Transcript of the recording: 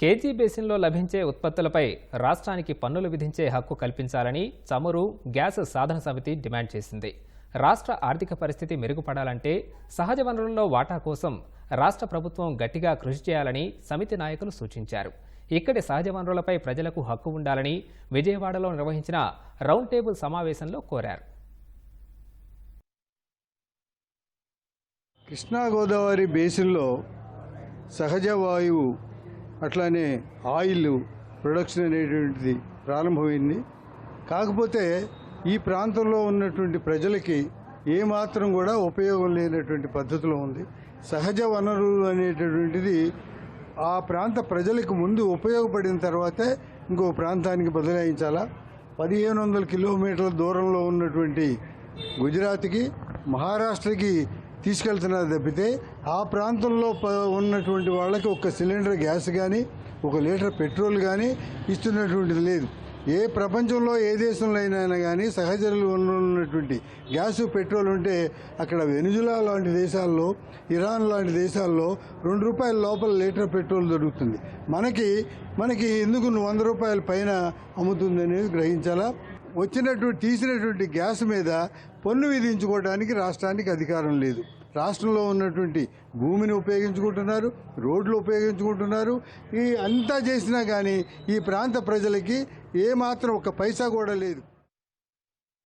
KG బేసిన్లో లభించే ఉత్పత్తులపై రాష్ట్రానికి పన్నులు విధించే హక్కు కల్పించాలని చమురు గ్యాస్ సాధన సమితి డిమాండ్ చేసింది. రాష్ట్ర ఆర్థిక పరిస్థితి మెరుగుపడాలంటే సహజ వనరుల్లో వాటా కోసం రాష్ట్ర ప్రభుత్వం గట్టిగా కృషి చేయాలని సమితి నాయకులు సూచించారు. ఇక్కడి సహజ వనరులపై ప్రజలకు హక్కు ఉండాలని విజయవాడలో నిర్వహించిన రౌండ్ టేబుల్ సమావేశంలో కోరారు. కృష్ణా గోదావరి బేసిన్లో సహజ వాయువు అట్లానే ఆయిల్ ప్రొడక్షన్ అనేటువంటిది ప్రారంభమైంది. కాకపోతే ఈ ప్రాంతంలో ఉన్నటువంటి ప్రజలకి ఏమాత్రం కూడా ఉపయోగం లేనటువంటి పద్ధతిలో ఉంది. సహజ వనరులు అనేటటువంటిది ఆ ప్రాంత ప్రజలకు ముందు ఉపయోగపడిన తర్వాతే ఇంకో ప్రాంతానికి బదలాయించాలా? పదిహేను వందల కిలోమీటర్ల దూరంలో ఉన్నటువంటి గుజరాత్కి మహారాష్ట్రకి తీసుకెళ్తున్నారు తప్పితే ఆ ప్రాంతంలో ఉన్నటువంటి వాళ్ళకి ఒక సిలిండర్ గ్యాస్ కానీ ఒక లీటర్ పెట్రోల్ కానీ ఇస్తున్నటువంటిది లేదు. ఏ ప్రపంచంలో ఏ దేశంలో అయినా కానీ సహచరులు ఉన్నటువంటి గ్యాసు పెట్రోల్ ఉంటే అక్కడ వెనుజులా లాంటి దేశాల్లో ఇరాన్ లాంటి దేశాల్లో రెండు రూపాయల లోపల లీటర్ పెట్రోల్ దొరుకుతుంది. మనకి మనకి ఎందుకు వంద రూపాయల పైన అమ్ముతుంది అనేది గ్రహించాలా? వచ్చినటువంటి తీసినటువంటి గ్యాస్ మీద పన్ను విధించుకోవడానికి రాష్ట్రానికి అధికారం లేదు. రాష్ట్రంలో ఉన్నటువంటి భూమిని ఉపయోగించుకుంటున్నారు రోడ్లు ఉపయోగించుకుంటున్నారు. ఈ అంతా చేసినా కానీ ఈ ప్రాంత ప్రజలకి ఏమాత్రం ఒక పైసా కూడా లేదు.